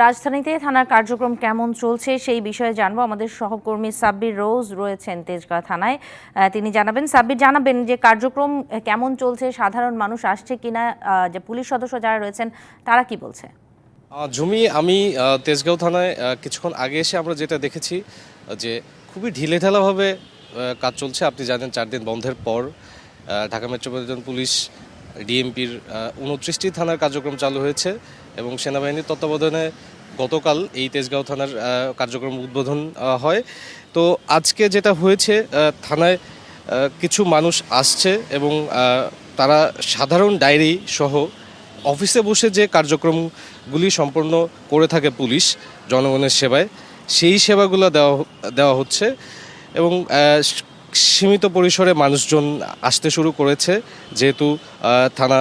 রাজধানীতে থানার কার্যক্রম কেমন চলছে সেই বিষয়ে জানব। আমাদের সহকর্মী সাব্বির রোজ রয়েছেন তেজগাঁ থানায়। তিনি জানাবেন, সাব্বির জানাবেন যে কার্যক্রম কেমন চলছে, সাধারণ মানুষ আসছে কিনা যে পুলিশ সদস্য যারা রয়েছেন, তারা কি বলছে? ঝুমি আমি তেজগাঁও থানায় কিছুক্ষণ আগে এসে আমরা যেটা দেখেছি, যে খুবই ঢিলে ঢালাভাবে কাজ চলছে। আপনি জানেন, চার দিন বন্ধের পর ঢাকা মেট্রোপলিটন পুলিশ ডিএমপির উনত্রিশটি থানার কার্যক্রম চালু হয়েছে এবং সেনাবাহিনীর তত্ত্বাবধানে গতকাল এই তেজগাঁও থানার কার্যক্রম উদ্বোধন হয়। তো আজকে যেটা হয়েছে থানায় কিছু মানুষ আসছে এবং তারা সাধারণ ডায়েরি সহ অফিসে বসে যে কার্যক্রমগুলি সম্পন্ন করে থাকে পুলিশ জনগণের সেবায়, সেই সেবাগুলো দেওয়া দেওয়া হচ্ছে এবং সীমিত পরিসরে মানুষজন আসতে শুরু করেছে, যেহেতু থানা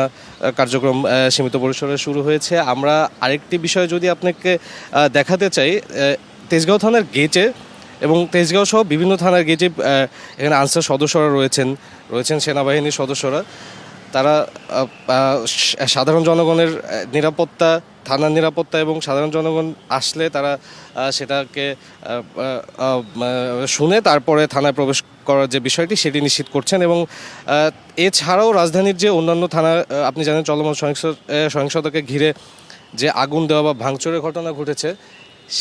কার্যক্রম সীমিত পরিসরে শুরু হয়েছে। আমরা আরেকটি বিষয় যদি আপনাকে দেখাতে চাই তেজগাঁও থানার গেটে এবং তেজগাঁও সহ বিভিন্ন থানার গেটে এখানে আনসার সদস্যরা রয়েছেন রয়েছেন সেনাবাহিনীর সদস্যরা। তারা সাধারণ জনগণের নিরাপত্তা, থানার নিরাপত্তা এবং সাধারণ জনগণ আসলে তারা সেটাকে শুনে তারপরে থানায় প্রবেশ করার যে বিষয়টি সেটি নিশ্চিত করছেন এবং এছাড়াও রাজধানীর যে অন্যান্য থানা আপনি জানেন চলমান সহিংসতাকে ঘিরে যে আগুন দেওয়া বা ভাঙচুরের ঘটনা ঘটেছে,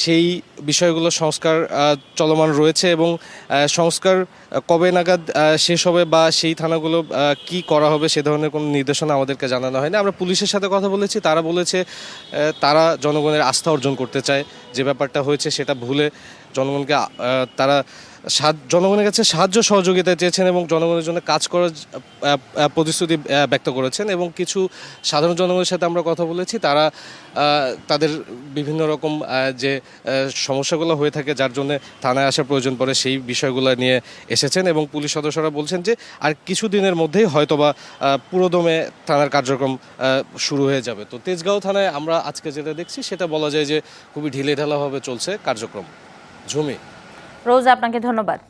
সেই বিষয়গুলো সংস্কার চলমান রয়েছে এবং সংস্কার কবে নাগাদ শেষ হবে বা সেই থানাগুলো কি করা হবে সে ধরনের কোনো নির্দেশনা আমাদেরকে জানানো হয়নি। আমরা পুলিশের সাথে কথা বলেছি, তারা বলেছে তারা জনগণের আস্থা অর্জন করতে চায়। যে ব্যাপারটা হয়েছে সেটা ভুলে জনগণকে তারা জনগণের কাছে সাহায্য সহযোগিতা চেয়েছেন এবং জনগণের জন্য কাজ করার প্রতিশ্রুতি ব্যক্ত করেছেন এবং কিছু সাধারণ জনগণের সাথে আমরা কথা বলেছি। তারা তাদের বিভিন্ন রকম যে সমস্যাগুলো হয়ে থাকে যার জন্য থানায় আসার প্রয়োজন পড়ে সেই বিষয়গুলো নিয়ে এসেছেন এবং পুলিশ সদস্যরা বলছেন যে আর কিছু দিনের মধ্যেই হয়তোবা পুরোদমে থানার কার্যক্রম শুরু হয়ে যাবে। তো তেজগাঁও থানায় আমরা আজকে যেটা দেখছি সেটা বলা যায় যে খুবই ঢিলেঢালাভাবে চলছে কার্যক্রম। ঝুমি রোজ আপনাকে ধন্যবাদ।